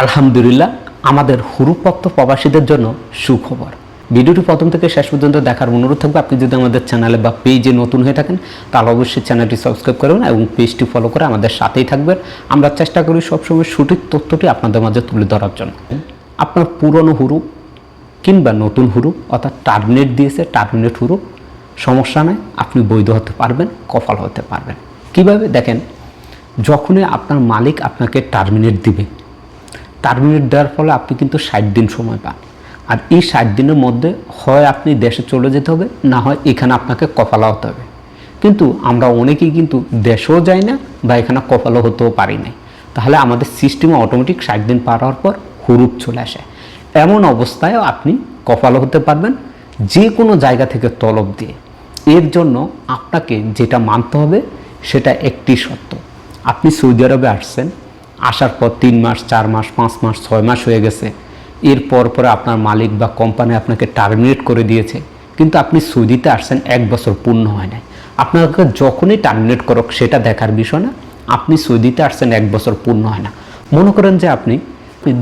আলহামদুলিল্লাহ, আমাদের হুরুপ্রাপ্ত প্রবাসীদের জন্য সুখবর। ভিডিওটি প্রথম থেকে শেষ পর্যন্ত দেখার অনুরোধ থাকবে, আপনি যদি আমাদের চ্যানেলে বা পেজে নতুন হয়ে থাকেন, তাহলে অবশ্যই চ্যানেলটি সাবস্ক্রাইব করবেন এবং পেজটি ফলো করে আমাদের সাথেই থাকবেন। আমরা চেষ্টা করি সবসময় সঠিক তথ্যটি আপনাদের মাঝে তুলে ধরার জন্য। আপনার পুরনো হুরুপ কিংবা নতুন হুরুপ, অর্থাৎ টার্মিনেট দিয়েছে, টার্মিনেট হুরুপ, সমস্যা নেই, আপনি বৈধ হতে পারবেন কফল হতে পারবেন। কীভাবে? দেখেন, যখনই আপনার মালিক আপনাকে টার্মিনেট দিবে টার্মিনেট দেওয়ার ফলে আপনি কিন্তু ষাট দিন সময় পান। আর এই ষাট দিনের মধ্যে হয় আপনি দেশে চলে যেতে হবে, না হয় এখানে আপনাকে কপালা হতে হবে। কিন্তু আমরা অনেকেই কিন্তু দেশেও যাই না বা এখানে কপালও হতেও পারি নাই। তাহলে আমাদের সিস্টেমে অটোমেটিক ষাট দিন পার হওয়ার পর হুরুপ চলে আসে। এমন অবস্থায় আপনি কপালও হতে পারবেন যে কোনো জায়গা থেকে তলব দিয়ে। এর জন্য আপনাকে যেটা মানতে হবে, সেটা একটি সত্য আপনি সৌদি আরবে আসছেন আসার পর তিন মাস, চার মাস, পাঁচ মাস, ছয় মাস হয়ে গেছে। এরপর পরে আপনার মালিক বা কোম্পানি আপনাকে টার্মিনেট করে দিয়েছে। কিন্তু আপনি সৌদিতে আসছেন, এক বছর পূর্ণ হয় নাই। আপনাকে যখনই টার্মিনেট করক, সেটা দেখার বিষয় না। আপনি সৌদিতে আসছেন, এক বছর পূর্ণ হয় না। মনে করেন যে আপনি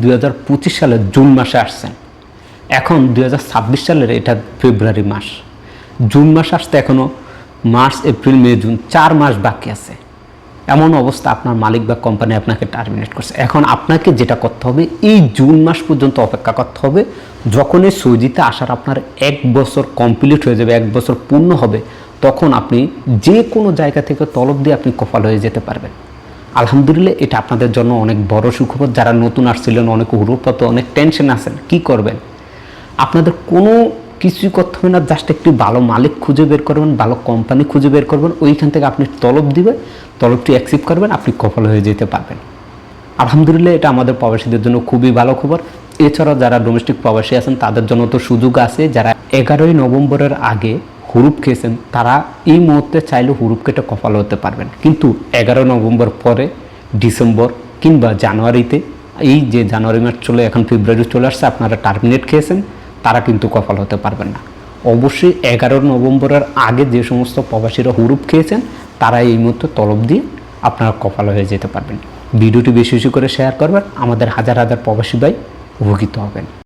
দু হাজার পঁচিশ সালের জুন মাসে আসছেন। এখন দু হাজার ছাব্বিশ সালের এটা ফেব্রুয়ারি মাস। জুন মাস আসতে এখনও মার্চ, এপ্রিল, মে, জুন চার মাস বাকি আছে। এমন অবস্থা আপনার মালিক বা কোম্পানি আপনাকে টার্মিনেট করছে। এখন আপনাকে যেটা করতে হবে, এই জুন মাস পর্যন্ত অপেক্ষা করতে হবে। যখন এই সৌদিতে আসার আপনার এক বছর কমপ্লিট হয়ে যাবে, এক বছর পূর্ণ হবে, তখন আপনি যে কোনো জায়গা থেকে তলব দিয়ে আপনি কপাল হয়ে যেতে পারবেন। আলহামদুলিল্লাহ, এটা আপনাদের জন্য অনেক বড় সুখবর। যারা নতুন আসছিলেন, অনেক হুরুপাত অনেক টেনশন আছেন, কি করবেন? আপনাদের কোনো কিছুই করতে হবে না জাস্ট একটি ভালো মালিক খুঁজে বের করবেন, ভালো কোম্পানি খুঁজে বের করবেন, ওইখান থেকে আপনি তলব দিবেন, তলবটি অ্যাকসেপ্ট করবেন, আপনি কফল হয়ে যেতে পারবেন। আলহামদুলিল্লাহ, এটা আমাদের প্রবাসীদের জন্য খুবই ভালো খবর। এছাড়াও যারা ডোমেস্টিক প্রবাসী আছেন, তাদের জন্য তো সুযোগ আছে, যারা এগারোই নভেম্বরের আগে হুরুপ খেয়েছেন, তারা এই মুহূর্তে চাইলে হুরুপ কেটে কপাল হতে পারবেন। কিন্তু এগারো নভেম্বর পরে ডিসেম্বর কিংবা জানুয়ারিতে, এই যে জানুয়ারি মাস চলে, এখন ফেব্রুয়ারি চলে আসছে, আপনারা টার্মিনেট খেয়েছেন তারা কিন্তু কপাল হতে পারবেন না। অবশ্যই এগারো নভেম্বরের আগে যে সমস্ত প্রবাসীরা হুরুপ খেয়েছেন, তারা এই মুহূর্তে তলব দিয়ে আপনারা কপাল হয়ে যেতে পারবেন। ভিডিওটি বেশি বেশি করে শেয়ার করবেন। আমাদের হাজার হাজার প্রবাসী ভাই উপকৃত হবেন।